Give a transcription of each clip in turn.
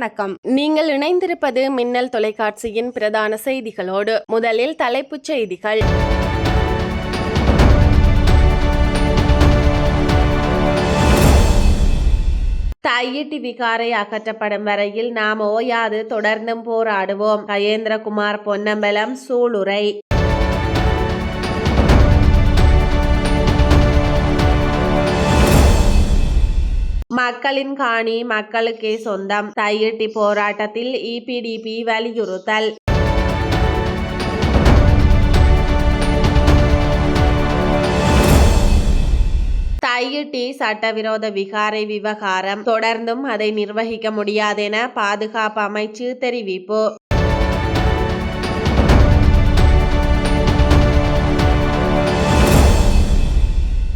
வணக்கம். நீங்கள் இணைந்திருப்பது மின்னல் தொலைக்காட்சியின் பிரதான செய்திகளோடு முதலில் தலைப்புச் செய்திகள். தையிட்டி விகாரை அகற்றப்படும் வரையில் நாம் ஓயாது தொடர்ந்தும் போராடுவோம். கயேந்திரகுமார் பொன்னம்பலம் சூளுரை. மக்களின் காணி மக்களுக்கே சொந்தம். தையிட்டி போராட்டத்தில் இபிடிபி வலியுறுத்தல். தையிட்டி சட்டவிரோத விகாரை விவகாரம். தொடர்ந்தும் அதை நிர்வகிக்க முடியாதென பாதுகாப்பு அமைச்சு தெரிவிப்பு.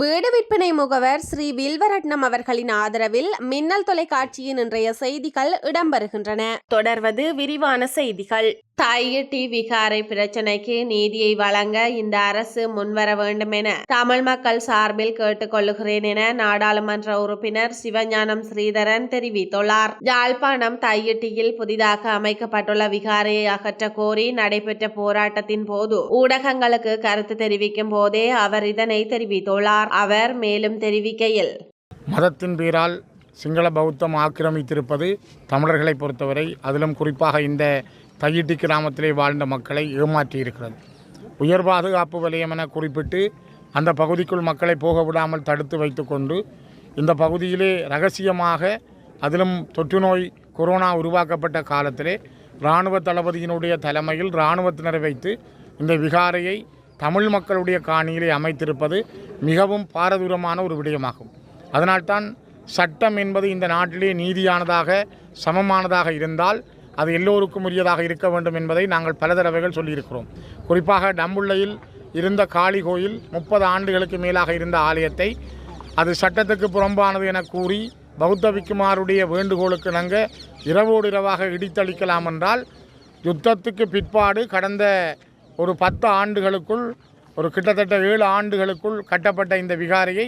வீடு விற்பனை முகவர் ஸ்ரீ வில்வரட்னம் அவர்களின் ஆதரவில் மின்னல் தொலைக்காட்சியின் இன்றைய செய்திகள் இடம்பெறுகின்றன. தொடர்வது விரிவான செய்திகள். தையிட்டி விகாரை பிரச்சனைக்கு நீதியை வழங்க இந்த அரசு முன்வர வேண்டும் என தமிழ் மக்கள் சார்பில் கேட்டுக்கொள்ளுகிறேன் என நாடாளுமன்ற உறுப்பினர் சிவஞானம் ஸ்ரீதரன் தெரிவித்துள்ளார். யாழ்ப்பாணம் தையட்டியில் புதிதாக அமைக்கப்பட்டுள்ள விகாரையை அகற்ற கோரி நடைபெற்ற போராட்டத்தின் போது ஊடகங்களுக்கு கருத்து தெரிவிக்கும் போதே அவர் இதனை தெரிவித்துள்ளார். அவர் மேலும் தெரிவிக்கையில் மதத்தின் பேரால் சிங்கள பௌத்தம் ஆக்கிரமித்திருப்பது தமிழர்களை பொறுத்தவரை அதிலும் குறிப்பாக இந்த தையிட்டி கிராமத்திலே வாழ்ந்த மக்களை ஏமாற்றியிருக்கிறது உயர் பாதுகாப்பு வலயம் என குறிப்பிட்டு அந்த பகுதிக்குள் மக்களை போக விடாமல் தடுத்து வைத்துக்கொண்டு இந்த பகுதியிலே ரகசியமாக அதிலும் தொற்று நோய் கொரோனா உருவாக்கப்பட்ட காலத்திலே இராணுவ தளபதியினுடைய தலைமையில் இராணுவத்தினரை வைத்து இந்த விகாரையை தமிழ் மக்களுடைய காணியிலே அமைத்திருப்பது மிகவும் பாரதூரமான ஒரு விடயமாகும். அதனால்தான் சட்டம் என்பது இந்த நாட்டிலே நீதியானதாக சமமானதாக இருந்தால் அது எல்லோருக்கும் உரியதாக இருக்க வேண்டும் என்பதை நாங்கள் பல தடவைகள் சொல்லியிருக்கிறோம். குறிப்பாக டம்புள்ளையில் இருந்த காளி கோயில் முப்பது ஆண்டுகளுக்கு மேலாக இருந்த ஆலயத்தை அது சட்டத்துக்கு புறம்பானது என கூறி பௌத்த விக்குமாருடைய வேண்டுகோளுக்கு நங்க இரவோடு இரவாக இடித்தளிக்கலாம் என்றால் யுத்தத்துக்கு பிற்பாடு கடந்த ஒரு பத்து ஆண்டுகளுக்குள் ஒரு கிட்டத்தட்ட ஏழு ஆண்டுகளுக்குள் கட்டப்பட்ட இந்த விகாரையை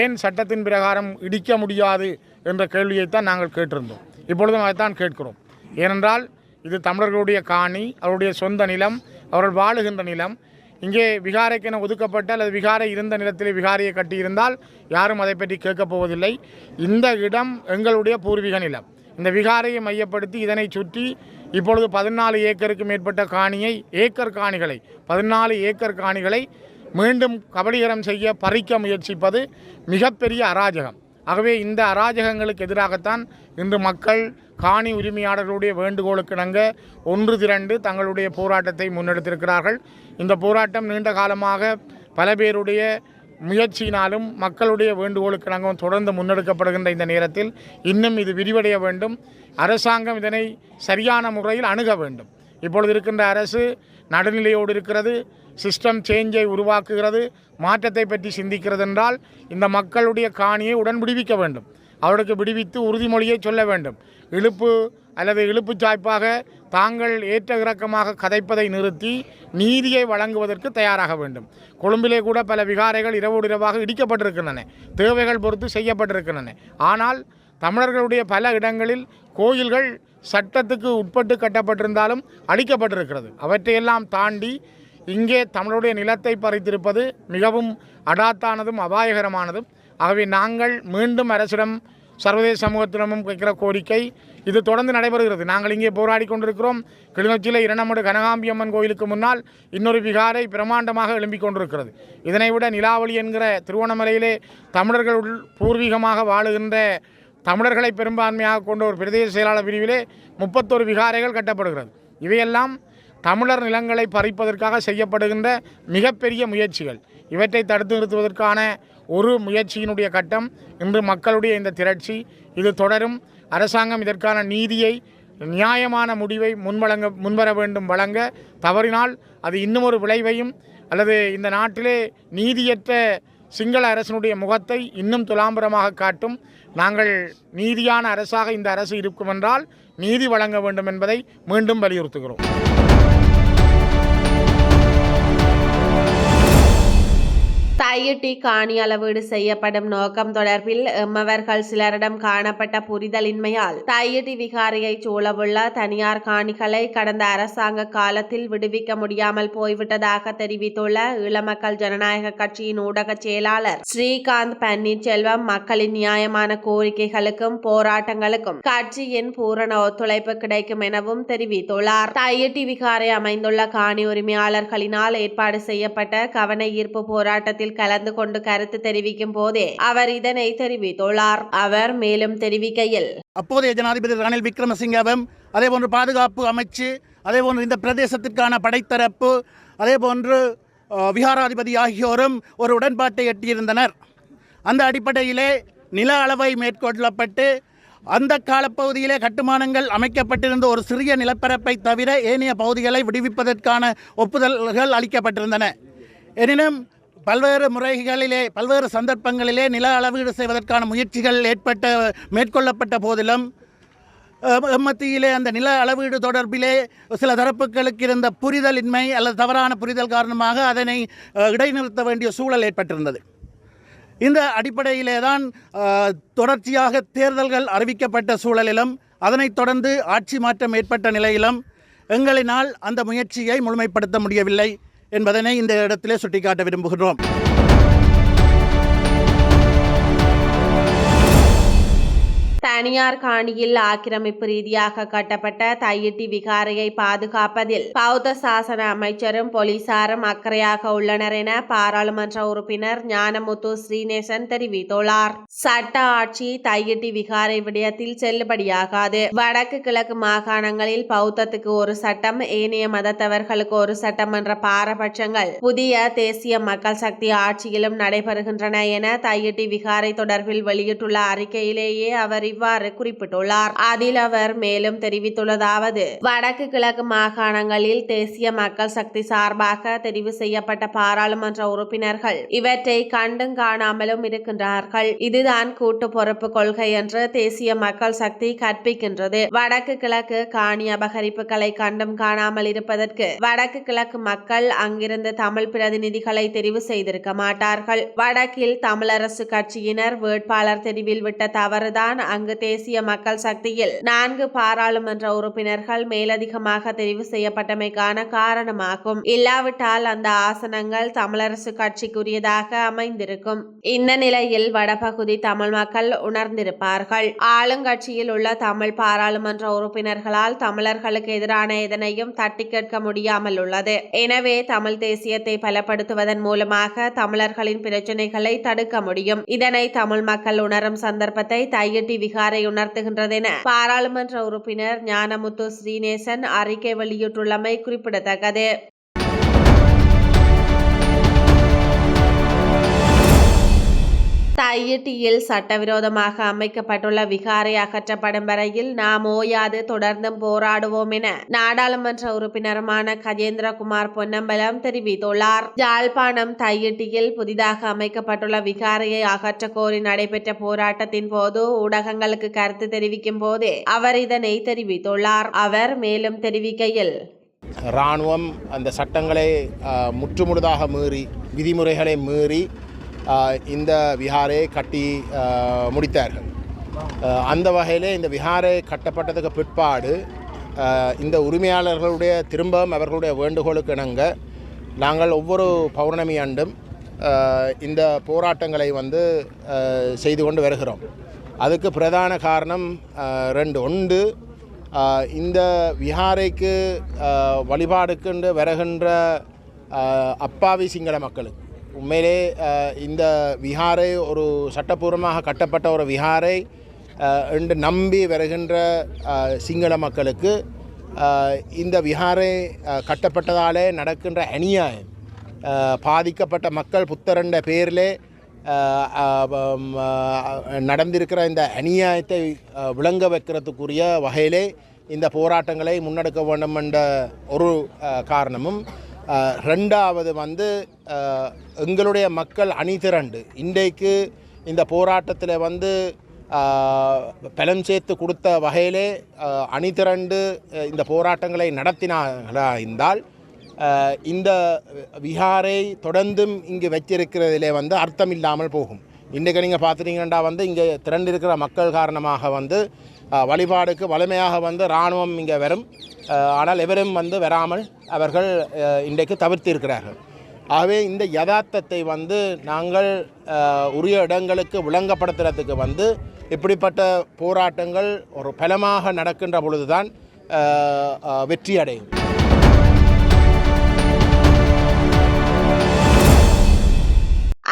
ஏன் சட்டத்தின் பிரகாரம் இடிக்க முடியாது என்ற கேள்வியைத்தான் நாங்கள் கேட்டிருந்தோம். இப்பொழுதும் அதைத்தான் கேட்கிறோம். ஏனென்றால் இது தமிழர்களுடைய காணி அவருடைய சொந்த நிலம் அவர்கள் வாழுகின்ற நிலம். இங்கே விகாரைக்கென ஒதுக்கப்பட்ட அல்லது விகாரை இருந்த நிலத்திலே விகாரையை கட்டியிருந்தால் யாரும் அதை பற்றி கேட்கப் போவதில்லை. இந்த இடம் எங்களுடைய பூர்வீக நிலம். இந்த விகாரையை மையப்படுத்தி இதனை சுற்றி இப்பொழுது பதினாலு ஏக்கருக்கு மேற்பட்ட காணியை ஏக்கர் காணிகளை பதினாலு ஏக்கர் காணிகளை மீண்டும் கபலீகரம் செய்ய பறிக்க முயற்சிப்பது மிகப்பெரிய அராஜகம். ஆகவே இந்த அராஜகங்களுக்கு எதிராகத்தான் இன்று மக்கள் காணி உரிமையாளர்களுடைய வேண்டுகோளுக்கு இணங்க ஒன்று திரண்டு தங்களுடைய போராட்டத்தை முன்னெடுத்திருக்கிறார்கள். இந்த போராட்டம் நீண்ட காலமாக பல பேருடைய முயற்சியினாலும் மக்களுடைய வேண்டுகோளுக்கு நாங்கள் தொடர்ந்து முன்னெடுக்கப்படுகின்ற இந்த நேரத்தில் இன்னும் இது விரிவடைய வேண்டும். அரசாங்கம் இதனை சரியான முறையில் அணுக வேண்டும். இப்பொழுது இருக்கின்ற அரசு நடுநிலையோடு இருக்கிறது. சிஸ்டம் சேஞ்சை உருவாக்குகிறது. மாற்றத்தை பற்றி சிந்திக்கிறது என்றால் இந்த மக்களுடைய காணியை உடன் விடுவிக்க வேண்டும். அவருக்கு விடுவித்து உறுதிமொழியை சொல்ல வேண்டும். இழுப்பு அல்லது இழுப்புச் சாய்ப்பாக தாங்கள் ஏற்ற இறக்கமாக கதைப்பதை நிறுத்தி நீதியை வழங்குவதற்கு தயாராக வேண்டும். கொழும்பிலே கூட பல விகாரைகள் இரவோடு இரவாக இடிக்கப்பட்டிருக்கின்றன. தேவைகள் பொறுத்து செய்யப்பட்டிருக்கின்றன. ஆனால் தமிழர்களுடைய பல இடங்களில் கோயில்கள் சட்டத்துக்கு உட்பட்டு கட்டப்பட்டிருந்தாலும் அழிக்கப்பட்டிருக்கிறது. அவற்றையெல்லாம் தாண்டி இங்கே தமிழுடைய நிலத்தை பறித்திருப்பது மிகவும் அடாத்தானதும் அபாயகரமானதும் ஆகவே நாங்கள் மீண்டும் அரசிடம் சர்வதேச சமூகத்திடமும் வைக்கிற கோரிக்கை இது தொடர்ந்து நடைபெறுகிறது. நாங்கள் இங்கே போராடி கொண்டிருக்கிறோம். கிளிநொச்சியில் இரணமடு கனகாம்பியம்மன் கோயிலுக்கு முன்னால் இன்னொரு விகாரை பிரமாண்டமாக எழும்பிக் கொண்டிருக்கிறது. இதனை விட நிலாவளி என்கிற திருவோணமலையிலே தமிழர்கள் உள் பூர்வீகமாக வாழுகின்ற தமிழர்களை பெரும்பான்மையாக கொண்ட ஒரு பிரதேச செயலாளர் பிரிவிலே முப்பத்தொரு விகாரைகள் கட்டப்படுகிறது. இவையெல்லாம் தமிழர் நிலங்களை பறிப்பதற்காக செய்யப்படுகின்ற மிகப்பெரிய முயற்சிகள். இவற்றை தடுத்து நிறுத்துவதற்கான ஒரு முயற்சியினுடைய கட்டம் இன்று மக்களுடைய இந்த திரட்சி இது தொடரும். அரசாங்கம் இதற்கான நீதியை நியாயமான முடிவை முன்வழங்க முன்வர வேண்டும் வழங்க. தவறினால் அது இன்னும் ஒரு விளைவையும் அல்லது இந்த நாட்டிலே நீதியற்ற சிங்கள அரசினுடைய முகத்தை இன்னும் துலாம்பரமாக காட்டும். நாங்கள் நீதியான அரசாக இந்த அரசு இருக்கும் என்றால் நீதி வழங்க வேண்டும் என்பதை மீண்டும் வலியுறுத்துகிறோம். தையிட்டி காணி அளவீடு செய்யப்படும் நோக்கம் தொடர்பில் எம்மவர்கள் சிலரிடம் காணப்பட்ட புரிதலின்மையால் தையிட்டி விகாரையை சூழவுள்ள தனியார் காணிகளை கடந்த அரசாங்க காலத்தில் விடுவிக்க முடியாமல் போய்விட்டதாக தெரிவித்துள்ள ஈழமக்கள் ஜனநாயக கட்சியின் ஊடக செயலாளர் ஸ்ரீகாந்த் பன்னீர்செல்வம் மக்களின் நியாயமான கோரிக்கைகளுக்கும் போராட்டங்களுக்கும் கட்சியின் பூரண ஒத்துழைப்பு கிடைக்கும் எனவும் தெரிவித்துள்ளார். தையிட்டி விகாரை அமைந்துள்ள காணி உரிமையாளர்களினால் ஏற்பாடு செய்யப்பட்ட கவன ஈர்ப்பு போராட்டத்தில் கலந்து கொண்டு கருத்து தெரிவிக்கும் போதே அவர் இதனை தெரிவித்துள்ளார். அவர் மேலும் தெரிவிக்கையில் அப்போதைய ஜனாதிபதி ரணில் விக்ரமசிங்கவும் அதேபோன்று பாதுகாப்பு அமைச்சு அதேபோன்று இந்த பிரதேசத்திற்கான படைத்தரப்பு அதேபோன்று விகாராதிபதி ஆகியோரும் ஒரு உடன்பாட்டை எட்டியிருந்தனர். அந்த அடிப்படையிலே நில அளவை மேற்கொள்ளப்பட்டு அந்த காலப்பகுதியிலே கட்டுமானங்கள் அமைக்கப்பட்டிருந்த ஒரு சிறிய நிலப்பரப்பை தவிர ஏனைய பகுதிகளை விடுவிப்பதற்கான ஒப்புதல்கள் அளிக்கப்பட்டிருந்தன. எனினும் பல்வேறு முறைகளிலே பல்வேறு சந்தர்ப்பங்களிலே நில அளவீடு செய்வதற்கான முயற்சிகள் ஏற்பட்ட மேற்கொள்ளப்பட்ட போதிலும் மத்தியிலே அந்த நில அளவீடு தொடர்பிலே சில தரப்புகளுக்கு இருந்த புரிதலின்மை அல்லது தவறான புரிதல் காரணமாக அதனை இடைநிறுத்த வேண்டிய சூழல் ஏற்பட்டிருந்தது. இந்த அடிப்படையிலே தான் தொடர்ச்சியாக தேர்தல்கள் அறிவிக்கப்பட்ட சூழலிலும் அதனைத் தொடர்ந்து ஆட்சி மாற்றம் ஏற்பட்ட நிலையிலும் எங்களினால் அந்த முயற்சியை முழுமைப்படுத்த முடியவில்லை. என்பதனை இந்த இடத்திலே சுட்டிக்காட்ட விரும்புகிறோம். தனியார் காணியில் ஆக்கிரமிப்பு ரீதியாக கட்டப்பட்ட தையிட்டி விகாரையை பாதுகாப்பதில் பௌத்த சாசன அமைச்சரும் போலீசாரும் அக்கறையாக உள்ளனர் என பாராளுமன்ற உறுப்பினர் ஞானமுத்து ஸ்ரீநேசன் தெரிவித்துள்ளார். சட்ட ஆட்சி தையிட்டி விகாரை விடயத்தில் செல்லுபடியாகாது. வடக்கு கிழக்கு மாகாணங்களில் பௌத்தத்துக்கு ஒரு சட்டம் ஏனைய மதத்தவர்களுக்கு ஒரு சட்டம் என்ற பாரபட்சங்கள் புதிய தேசிய மக்கள் சக்தி ஆட்சியிலும் நடைபெறுகின்றன என தையிட்டி விகாரை தொடர்பில் வெளியிட்டுள்ள அறிக்கையிலேயே அவர் இவ்வாறு குறிப்பிட்டுள்ளார். அதில் அவர் மேலும் தெரிவித்துள்ளதாவது வடக்கு கிழக்கு மாகாணங்களில் தேசிய மக்கள் சக்தி சார்பாக தெரிவு செய்யப்பட்ட பாராளுமன்ற உறுப்பினர்கள் இவற்றை கண்டும் காணாமலும் இருக்கின்றார்கள். இதுதான் கூட்டு பொறுப்பு கொள்கை என்று தேசிய மக்கள் சக்தி கற்பிக்கின்றது. வடக்கு கிழக்கு காணி அபகரிப்புகளை கண்டும் காணாமல் இருப்பதற்கு வடக்கு கிழக்கு மக்கள் அங்கிருந்து தமிழ் பிரதிநிதிகளை தெரிவு செய்திருக்க மாட்டார்கள். வடக்கில் தமிழரசு கட்சியினர் வேட்பாளர் தெரிவில் விட்ட தவறுதான் அங்கு தேசிய மக்கள் சக்தியில் நான்கு பாராளுமன்ற உறுப்பினர்கள் மேலதிகமாக தெரிவு செய்யப்பட்டமைக்கான காரணமாகும். இல்லாவிட்டால் அந்த ஆசனங்கள் தமிழரசு கட்சிக்குரியதாக அமைந்திருக்கும். இந்த நிலையில் வடபகுதி தமிழ் மக்கள் உணர்ந்திருப்பார்கள். ஆளுங்கட்சியில் உள்ள தமிழ் பாராளுமன்ற உறுப்பினர்களால் தமிழர்களுக்கு எதிரான எதனையும் தட்டி கேட்க முடியாமல் உள்ளது. எனவே தமிழ் தேசியத்தை பலப்படுத்துவதன் மூலமாக தமிழர்களின் பிரச்சனைகளை தடுக்க முடியும். இதனை தமிழ் மக்கள் உணரும் சந்தர்ப்பத்தை தையிட்டி விகாரை உணர்த்துகின்றதென பாராளுமன்ற உறுப்பினர் ஞானமுத்து ஸ்ரீநேசன் அறிக்கை வெளியிட்டுள்ளமை குறிப்பிடத்தக்கது. தையிட்டியில் சட்டவிரோதமாக அமைக்கப்பட்டுள்ள விகாரை அகற்றப்படும் வரையில் நாம் ஓயாது தொடர்ந்தும் போராடுவோம் என நாடாளுமன்ற உறுப்பினருமான கஜேந்திரகுமார் பொன்னம்பலம் தெரிவித்துள்ளார். யாழ்ப்பாணம் தையிட்டியில் புதிதாக அமைக்கப்பட்டுள்ள விகாரையை அகற்ற கோரி நடைபெற்ற போராட்டத்தின் போது ஊடகங்களுக்கு கருத்து தெரிவிக்கும் போதே அவர் இதனை தெரிவித்துள்ளார். அவர் மேலும் தெரிவிக்கையில் இராணுவம் அந்த சட்டங்களை முற்றுமுழுதாக மீறி விதிமுறைகளை மீறி இந்த விஹாரை கட்டி முடித்தார்கள். அந்த வகையில் இந்த விஹாரை கட்டப்பட்டதுக்கு பிற்பாடு இந்த உரிமையாளர்களுடைய திரும்பவும் அவர்களுடைய வேண்டுகோளுக்கு இணங்க நாங்கள் ஒவ்வொரு பௌர்ணமி ஆண்டும் இந்த போராட்டங்களை வந்து செய்து கொண்டு வருகிறோம். அதுக்கு பிரதான காரணம் ரெண்டு. ஒன்று இந்த விஹாரைக்கு வழிபாடுக்கு வழிபாடுக்கென்று வருகின்ற அப்பாவி சிங்கள மக்களுக்கு. உண்மையிலே இந்த விஹாரை ஒரு சட்டப்பூர்வமாக கட்டப்பட்ட ஒரு விஹாரை என்று நம்பி வருகின்ற சிங்கள மக்களுக்கு இந்த விஹாரை கட்டப்பட்டதாலே நடக்கின்ற அநியாயம் பாதிக்கப்பட்ட மக்கள் புத்தரண்ட பேரிலே நடந்திருக்கிற இந்த அநியாயத்தை விளங்க வைக்கிறதுக்குரிய வகையிலே இந்த போராட்டங்களை முன்னெடுக்க வேண்டும் என்ற ஒரு காரணமும் ரெண்டாவது வந்து எங்களுடைய மக்கள் அணி திரண்டு இன்றைக்கு இந்த போராட்டத்தில் வந்து பலம் சேர்த்து கொடுத்த வகையிலே அணிதிரண்டு அணி இந்த போராட்டங்களை நடத்தினார்களா இருந்தால் இந்த விஹாரை தொடர்ந்தும் இங்கு வச்சிருக்கிறதிலே வந்து அர்த்தம் இல்லாமல் போகும். இன்றைக்கு நீங்கள் பார்த்துட்டீங்கன்னா வந்து இங்கே திரண்டிருக்கிற மக்கள் காரணமாக வந்து வழிபாடுக்கு வலிமையாக வந்து இராணுவம் இங்கே வரும். ஆனால் எவரும் வந்து வராமல் அவர்கள் இன்றைக்கு தவிர்த்திருக்கிறார்கள். ஆகவே இந்த யதார்த்தத்தை வந்து நாங்கள் உரிய இடங்களுக்கு விளங்கப்படுத்துறதுக்கு வந்து இப்படிப்பட்ட போராட்டங்கள் ஒரு பலமாக நடக்கின்ற பொழுதுதான் வெற்றியடையும் வெற்றி அடையும்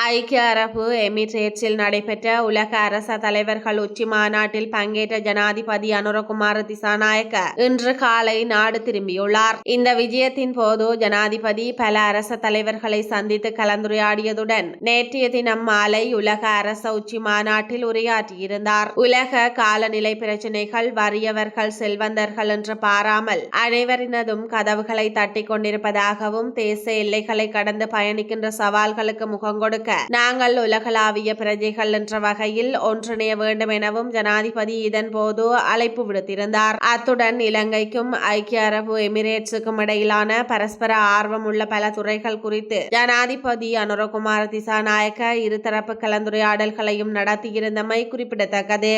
ஐக்கிய அரபு எமிரேட்ஸில் நடைபெற்ற உலக அரச தலைவர்கள் உச்சி மாநாட்டில் பங்கேற்ற ஜனாதிபதி அனுரகுமார் திசாநாயக்க இன்று காலை நாடு திரும்பியுள்ளார். இந்த விஜயத்தின் போது ஜனாதிபதி பல அரச தலைவர்களை சந்தித்து கலந்துரையாடியதுடன் நேற்றைய தினம் மாலை உலக அரச உச்சி மாநாட்டில் உரையாற்றியிருந்தார். உலக காலநிலை பிரச்சினைகள் வறியவர்கள் செல்வந்தர்கள் என்று பாராமல் அனைவரினதும் கதவுகளை தட்டிக் கொண்டிருப்பதாகவும் தேச எல்லைகளை கடந்து பயணிக்கின்ற சவால்களுக்கு முகம் கொடுக்க நாங்கள் உலகளாவிய பிரஜைகள் என்ற வகையில் ஒன்றிணைய வேண்டும் எனவும் ஜனாதிபதி இதன் போது அழைப்பு விடுத்திருந்தார். அத்துடன் இலங்கைக்கும் ஐக்கிய அரபு எமிரேட்ஸுக்கும் இடையிலான பரஸ்பர ஆர்வம் உள்ள பல துறைகள் குறித்து ஜனாதிபதி அனுரகுமார் திசாநாயக்க இருதரப்பு கலந்துரையாடல்களையும் நடத்தியிருந்தமை குறிப்பிடத்தக்கது.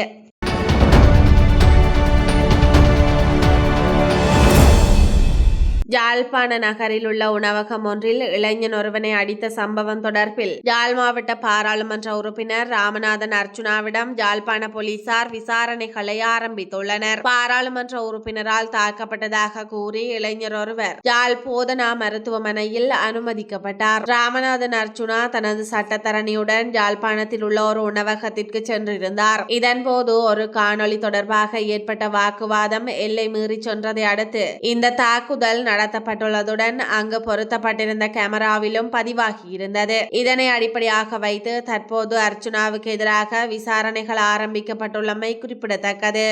யாழ்ப்பாண நகரில் உள்ள உணவகம் ஒன்றில் இளைஞன் ஒருவனை அடித்த சம்பவம் தொடர்பில் யாழ் மாவட்ட பாராளுமன்ற உறுப்பினர் ராமநாதன் அர்ச்சுனாவிடம் யாழ்ப்பாண போலீசார் விசாரணைகளை ஆரம்பித்துள்ளனர். பாராளுமன்ற உறுப்பினரால் தாக்கப்பட்டதாக கூறி இளைஞர் ஒருவர் யாழ் போதனா மருத்துவமனையில் அனுமதிக்கப்பட்டார். ராமநாதன் அர்ச்சுனா தனது சட்டத்தரணியுடன் யாழ்ப்பாணத்தில் உள்ள ஒரு உணவகத்திற்கு சென்றிருந்தார். இதன்போது ஒரு காணொளி தொடர்பாக ஏற்பட்ட வாக்குவாதம் எல்லை மீறி சென்றதை அடுத்து இந்த தாக்குதல் நடத்த நடத்தப்பட்டுள்ளதுடன் அங்கு பொருத்தப்பட்டிருந்த கேமராவிலும் பதிவாகியிருந்தது. இதனை அடிப்படையாக வைத்து தற்போது அர்ச்சுனாவுக்கு எதிராக விசாரணைகள் ஆரம்பிக்கப்பட்டுள்ளமை குறிப்பிடத்தக்கது.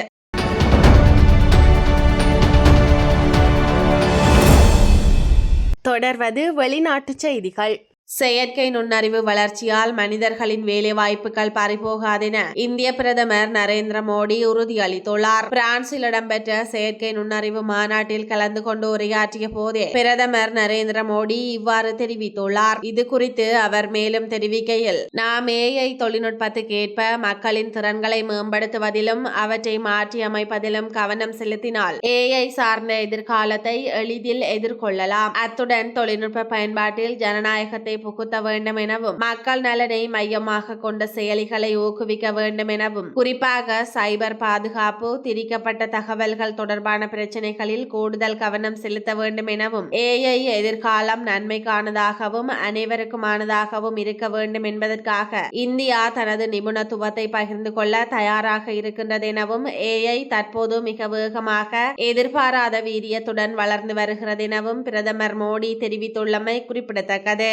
தொடர்வது வெளிநாட்டுச் செய்திகள். செயற்கை நுண்ணறிவு வளர்ச்சியால் மனிதர்களின் வேலைவாய்ப்புகள் பறிபோகாதென இந்திய பிரதமர் நரேந்திர மோடி உறுதியளித்துள்ளார். பிரான்சில் இடம்பெற்ற செயற்கை நுண்ணறிவு மாநாட்டில் கலந்து கொண்டு உரையாற்றிய போதே பிரதமர் நரேந்திர மோடி இவ்வாறு தெரிவித்துள்ளார். இது குறித்து அவர் மேலும் தெரிவிக்கையில் நாம் ஏஐ தொழில்நுட்பத்துக்கு ஏற்ப மக்களின் திறன்களை மேம்படுத்துவதிலும் அவற்றை மாற்றி அமைப்பதிலும் கவனம் செலுத்தினால் ஏஐ சார்ந்த எதிர்காலத்தை எளிதில் எதிர்கொள்ளலாம். அத்துடன் தொழில்நுட்ப பயன்பாட்டில் ஜனநாயகத்தை புகுத்த வேண்டும் எனவும் மக்கள் நலனை மையமாக கொண்ட செயலிகளை ஊக்குவிக்க வேண்டும் எனவும் குறிப்பாக சைபர் பாதுகாப்பு திரிக்கப்பட்ட தகவல்கள் தொடர்பான பிரச்சனைகளில் கூடுதல் கவனம் செலுத்த வேண்டும் எனவும் ஏஐ எதிர்காலம் நன்மைக்கானதாகவும் அனைவருக்குமானதாகவும் இருக்க வேண்டும் என்பதற்காக இந்தியா தனது நிபுணத்துவத்தை பகிர்ந்து கொள்ள தயாராக இருக்கின்றது எனவும் ஏஐ தற்போது மிக வேகமாக எதிர்பாராத வீரியத்துடன் வளர்ந்து வருகிறது எனவும் பிரதமர் மோடி தெரிவித்துள்ளமை குறிப்பிடத்தக்கது.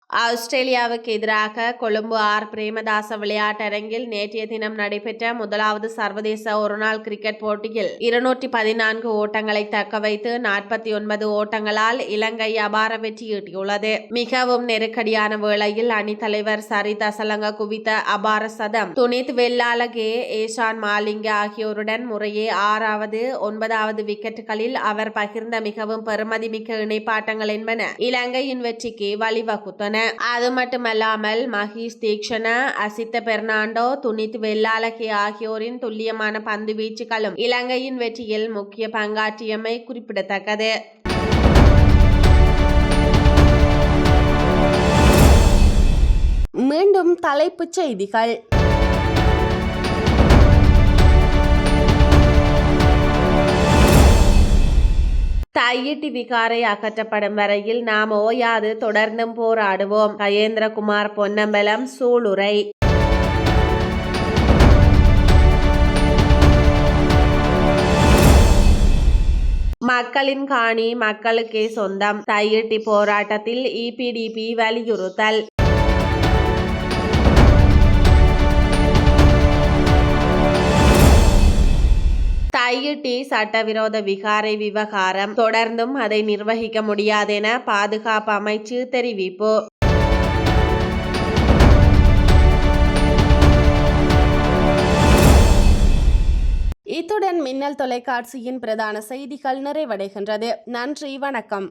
ஆஸ்திரேலியாவுக்கு எதிராக கொழும்பு ஆர். பிரேமதாச விளையாட்டரங்கில் நேற்றைய தினம் நடைபெற்ற முதலாவது சர்வதேச ஒருநாள் கிரிக்கெட் போட்டியில் இருநூற்றி பதினான்கு ஓட்டங்களை தக்க வைத்து நாற்பத்தி ஒன்பது ஓட்டங்களால் இலங்கை அபார வெற்றியீட்டியுள்ளது மிகவும் நெருக்கடியான வேளையில் அணித்தலைவர் சரித் அசலங்க குவித்த அபார சதம். துனித் வெல்லாலகே ஏஷான் மாலிங்க ஆகியோருடன் முறையே ஆறாவது ஒன்பதாவது விக்கெட்டுகளில் அவர் பகிர்ந்த மிகவும் பெருமதிமிக்க இணைப்பாட்டங்கள் என்பன இலங்கையின் வெற்றிக்கு வழிவகுத்தன. அது மட்டுமல்லாமல் மஹீஷ் தீக்ஷண அசித்த பெர்னாண்டோ துனித் வெள்ளாலகே ஆகியோரின் துல்லியமான பந்து வீச்சுகளும் இலங்கையின் வெற்றியில் முக்கிய பங்காற்றியமை குறிப்பிடத்தக்கது. மீண்டும் தலைப்புச் செய்திகள். தையிட்டி விகாரை அகற்றப்படும் வரையில் நாம் ஓயாது தொடர்ந்தும் போராடுவோம் கயேந்திரகுமார் பொன்னம்பலம் சூளுரை மக்களின் காணி மக்களுக்கே சொந்தம் தையிட்டி போராட்டத்தில் இபிடிபி வலியுறுத்தல் தையிட்டி சட்டவிரோத விகாரை விவகாரம் தொடர்ந்தும் அதை நிர்வகிக்க முடியாதென பாதுகாப்பு அமைச்சு தெரிவிப்பு. இத்துடன் மின்னல் தொலைக்காட்சியின் பிரதான செய்திகள் நிறைவடைகின்றது. நன்றி வணக்கம்.